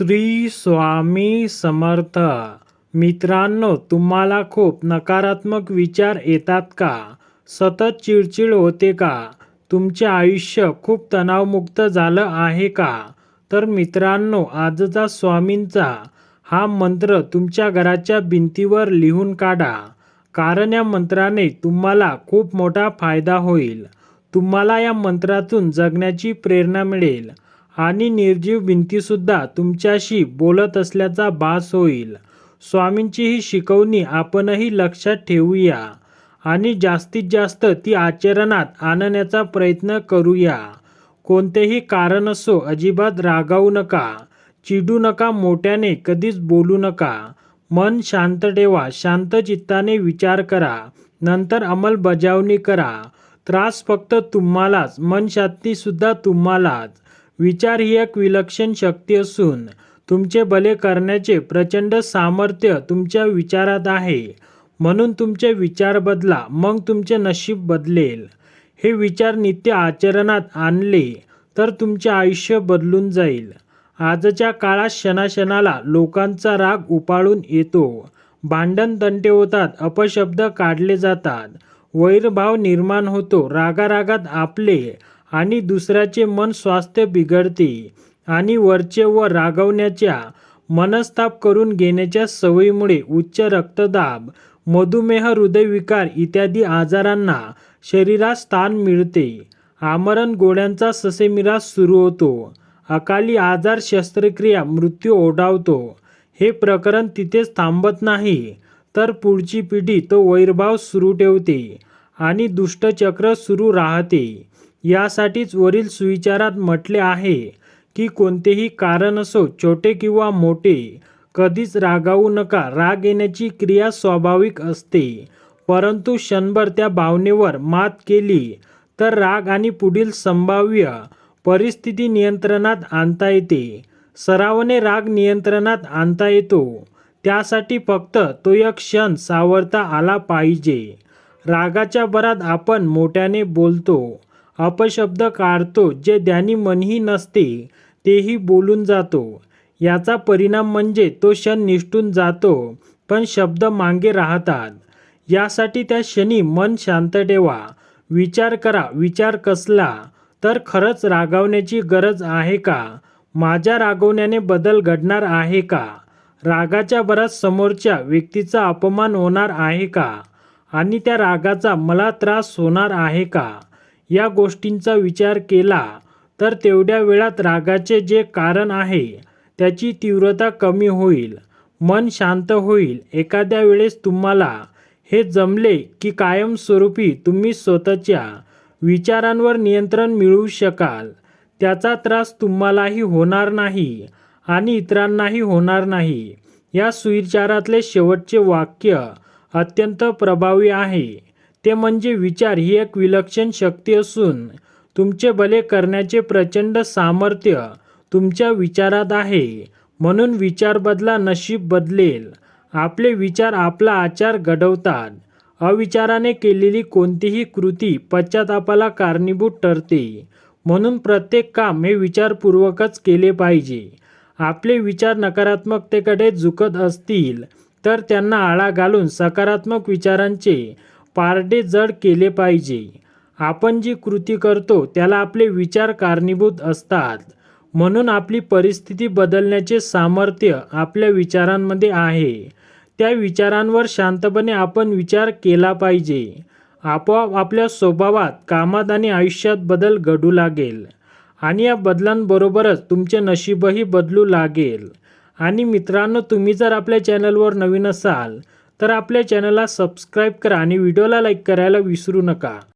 श्री स्वामी समर्थ. मित्रांनो तुम्हाला खूप नकारात्मक विचार येतात का? सतत चिडचिड होते का? तुमचे आयुष्य खूप तणावमुक्त झालं आहे का? तर मित्रांनो आजचा स्वामींचा हा मंत्र तुमच्या घराच्या भिंतीवर लिहून काढा. कारण या मंत्राने तुम्हाला खूप मोठा फायदा होईल. तुम्हाला या मंत्रातून जगण्याची प्रेरणा मिळेल. आणि निर्जीव भिंतीसुद्धा तुमच्याशी बोलत असल्याचा भास होईल. स्वामींची ही शिकवणी आपणही लक्षात ठेवूया आणि जास्तीत जास्त ती आचरणात आणण्याचा प्रयत्न करूया. कोणतेही कारण असो अजिबात रागावू नका चिडू नका मोठ्याने कधीच बोलू नका. मन शांत ठेवा शांत चित्ताने विचार करा नंतर अंमलबजावणी करा. त्रास फक्त तुम्हालाच मन शांतीसुद्धा तुम्हालाच. विचार ही एक विलक्षण शक्ती असून तुमचे भले करण्याचे प्रचंड सामर्थ्य तुमच्या विचारात आहे. म्हणून तुमचे विचार बदला मग तुमचे नशीब बदलेल. हे विचार नित्य आचरणात आणले तर तुमचे आयुष्य बदलून जाईल. आजच्या काळात क्षणाक्षणाला लोकांचा राग उपाळून येतो. भांडण तंटे होतात अपशब्द काढले जातात. वैरभाव निर्माण होतो रागारागात आपले आणि दुसऱ्याचे मन स्वास्थ्य बिघडते आणि वरचे व रागवण्याच्या मनस्ताप करून घेण्याच्या सवयीमुळे उच्च रक्तदाब मधुमेह हृदयविकार इत्यादी आजारांना शरीरात स्थान मिळते. आमरण गोळ्यांचा ससेमिरास सुरू होतो. अकाली आजार शस्त्रक्रिया मृत्यू ओढावतो. हे प्रकरण तिथेच थांबत नाही तर पुढची पिढी तो वैरभाव सुरू ठेवते आणि दुष्टचक्र सुरू राहते. यासाठीच वरील सुविचारात म्हटले आहे की कोणतेही कारण असो छोटे किंवा मोठे कधीच रागावू नका. राग येण्याची क्रिया स्वाभाविक असते. परंतु क्षणभर त्या भावनेवर मात केली तर राग आणि पुढील संभाव्य परिस्थिती नियंत्रणात आणता येते. सरावाने राग नियंत्रणात आणता येतो. त्यासाठी फक्त तो एक क्षण सावरता आला पाहिजे. रागाच्या भरात आपण मोठ्याने बोलतो. अपशब्द काढतो जे ज्ञानी मनही नसते तेही बोलून जातो. याचा परिणाम म्हणजे तो क्षण निष्ठून जातो पण शब्द मागे राहतात. यासाठी त्या क्षणी मन शांत ठेवा. विचार करा विचार कसला? तर खरंच रागावण्याची गरज आहे का? माझ्या रागवण्याने बदल घडणार आहे का? रागाच्या भरात समोरच्या व्यक्तीचा अपमान होणार आहे का? आणि त्या रागाचा मला त्रास होणार आहे का? या गोष्टींचा विचार केला तर तेवढ्या वेळात रागाचे जे कारण आहे त्याची तीव्रता कमी होईल मन शांत होईल. एखाद्या वेळेस तुम्हाला हे जमले की कायमस्वरूपी तुम्ही स्वतःच्या विचारांवर नियंत्रण मिळवू शकाल. त्याचा त्रास तुम्हालाही होणार नाही आणि इतरांनाही होणार नाही. या सुविचारातले शेवटचे वाक्य अत्यंत प्रभावी आहे. ते म्हणजे विचार ही एक विलक्षण शक्ती असून तुमचे भले करण्याचे प्रचंड सामर्थ्य तुमच्या विचारात आहे. म्हणून विचार बदला नशीब बदलेल. आपले विचार आपला आचार घडवतात. अविचाराने केलेली कोणतीही कृती पश्चातापाला कारणीभूत ठरते. म्हणून प्रत्येक काम हे विचारपूर्वकच केले पाहिजे. आपले विचार नकारात्मकतेकडे झुकत असतील तर त्यांना आळा घालून सकारात्मक विचारांचे पारडे जड केले पाहिजे. आपण जी कृती करतो त्याला आपले विचार कारणीभूत असतात. म्हणून आपली परिस्थिती बदलण्याचे सामर्थ्य आपल्या विचारांमध्ये आहे. त्या विचारांवर शांतपणे आपण विचार केला पाहिजे. आपोआप आपल्या स्वभावात कामात आणि आयुष्यात बदल घडू लागेल. आणि या बदलांबरोबरच तुमचे नशीबही बदलू लागेल. आणि मित्रांनो तुम्ही जर आपल्या चॅनलवर नवीन असाल तर आपल्या चॅनलला सबस्क्राईब करा आणि व्हिडिओला लाईक करायला विसरू नका.